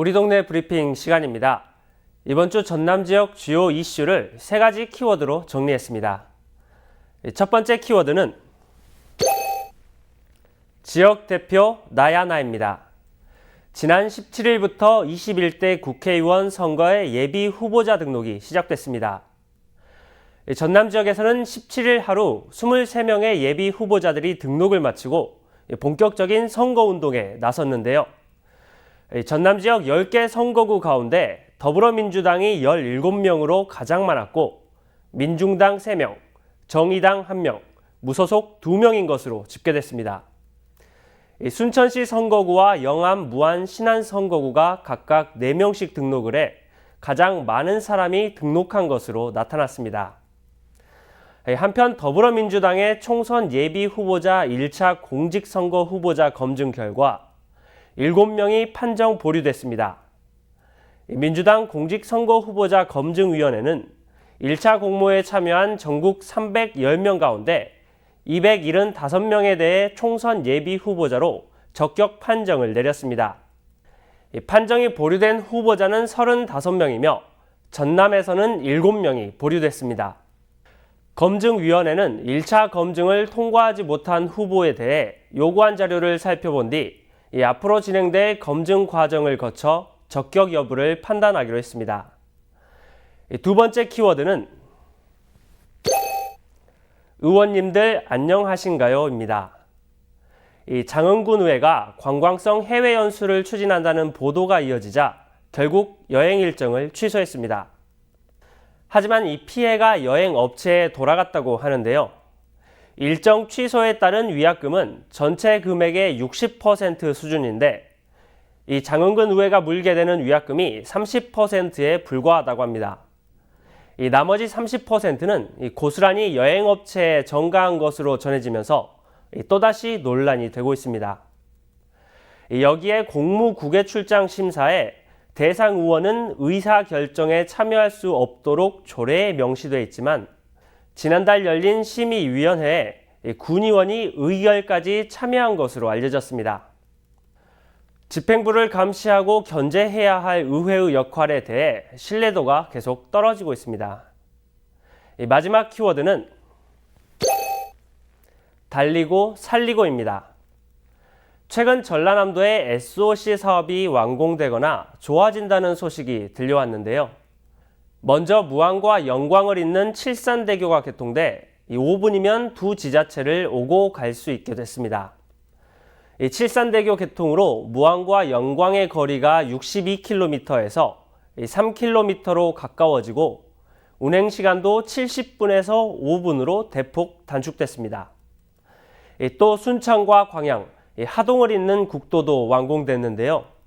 우리 동네 브리핑 시간입니다. 이번 주 전남 지역 주요 이슈를 세 가지 키워드로 정리했습니다. 첫 번째 키워드는 지역 대표 나야나입니다. 지난 17일부터 21대 국회의원 선거의 예비 후보자 등록이 시작됐습니다. 전남 지역에서는 17일 하루 23명의 예비 후보자들이 등록을 마치고 본격적인 선거 운동에 나섰는데요. 전남 지역 10개 선거구 가운데 더불어민주당이 17명으로 가장 많았고 민중당 3명, 정의당 1명, 무소속 2명인 것으로 집계됐습니다. 순천시 선거구와 영암, 무안, 신안 선거구가 각각 4명씩 등록을 해 가장 많은 사람이 등록한 것으로 나타났습니다. 한편 더불어민주당의 총선 예비 후보자 1차 공직선거 후보자 검증 결과 7명이 판정 보류됐습니다. 민주당 공직선거 후보자 검증위원회는 1차 공모에 참여한 전국 310명 가운데 275명에 대해 총선 예비 후보자로 적격 판정을 내렸습니다. 판정이 보류된 후보자는 35명이며 전남에서는 7명이 보류됐습니다. 검증위원회는 1차 검증을 통과하지 못한 후보에 대해 요구한 자료를 살펴본 뒤 앞으로 진행될 검증 과정을 거쳐 적격 여부를 판단하기로 했습니다. 두 번째 키워드는 의원님들 안녕하신가요?입니다. 이 장흥군 의회가 관광성 해외 연수를 추진한다는 보도가 이어지자 결국 여행 일정을 취소했습니다. 하지만 이 피해가 여행 업체에 돌아갔다고 하는데요. 일정 취소에 따른 위약금은 전체 금액의 60% 수준인데 이 장흥근 의회가 물게 되는 위약금이 30%에 불과하다고 합니다. 이 나머지 30%는 이 고스란히 여행업체에 전가한 것으로 전해지면서 또다시 논란이 되고 있습니다. 여기에 공무국외 출장 심사에 대상 의원은 의사 결정에 참여할 수 없도록 조례에 명시되어 있지만 지난달 열린 심의위원회에 군의원이 의결까지 참여한 것으로 알려졌습니다. 집행부를 감시하고 견제해야 할 의회의 역할에 대해 신뢰도가 계속 떨어지고 있습니다. 마지막 키워드는 달리고 살리고입니다. 최근 전라남도의 SOC 사업이 완공되거나 좋아진다는 소식이 들려왔는데요. 먼저 무안과 영광을 잇는 칠산대교가 개통돼 5분이면 두 지자체를 오고 갈 수 있게 됐습니다. 이 칠산대교 개통으로 무안과 영광의 거리가 62km에서 3km로 가까워지고 운행 시간도 70분에서 5분으로 대폭 단축됐습니다. 또 순창과 광양, 하동을 잇는 국도도 완공됐는데요.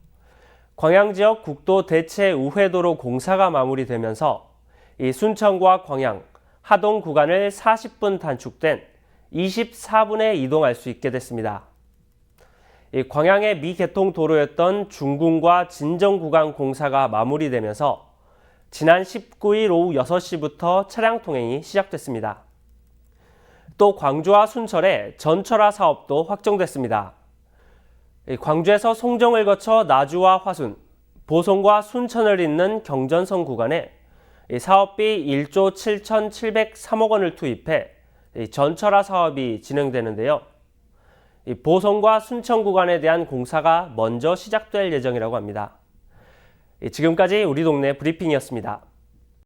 광양 지역 국도 대체 우회도로 공사가 마무리되면서 이 순천과 광양, 하동 구간을 40분 단축된 24분에 이동할 수 있게 됐습니다. 광양의 미개통 도로였던 중궁과 진정 구간 공사가 마무리되면서 지난 19일 오후 6시부터 차량 통행이 시작됐습니다. 또 광주와 순천의 전철화 사업도 확정됐습니다. 광주에서 송정을 거쳐 나주와 화순, 보성과 순천을 잇는 경전선 구간에 사업비 1조 7,703억 원을 투입해 전철화 사업이 진행되는데요. 보성과 순천 구간에 대한 공사가 먼저 시작될 예정이라고 합니다. 지금까지 우리 동네 브리핑이었습니다.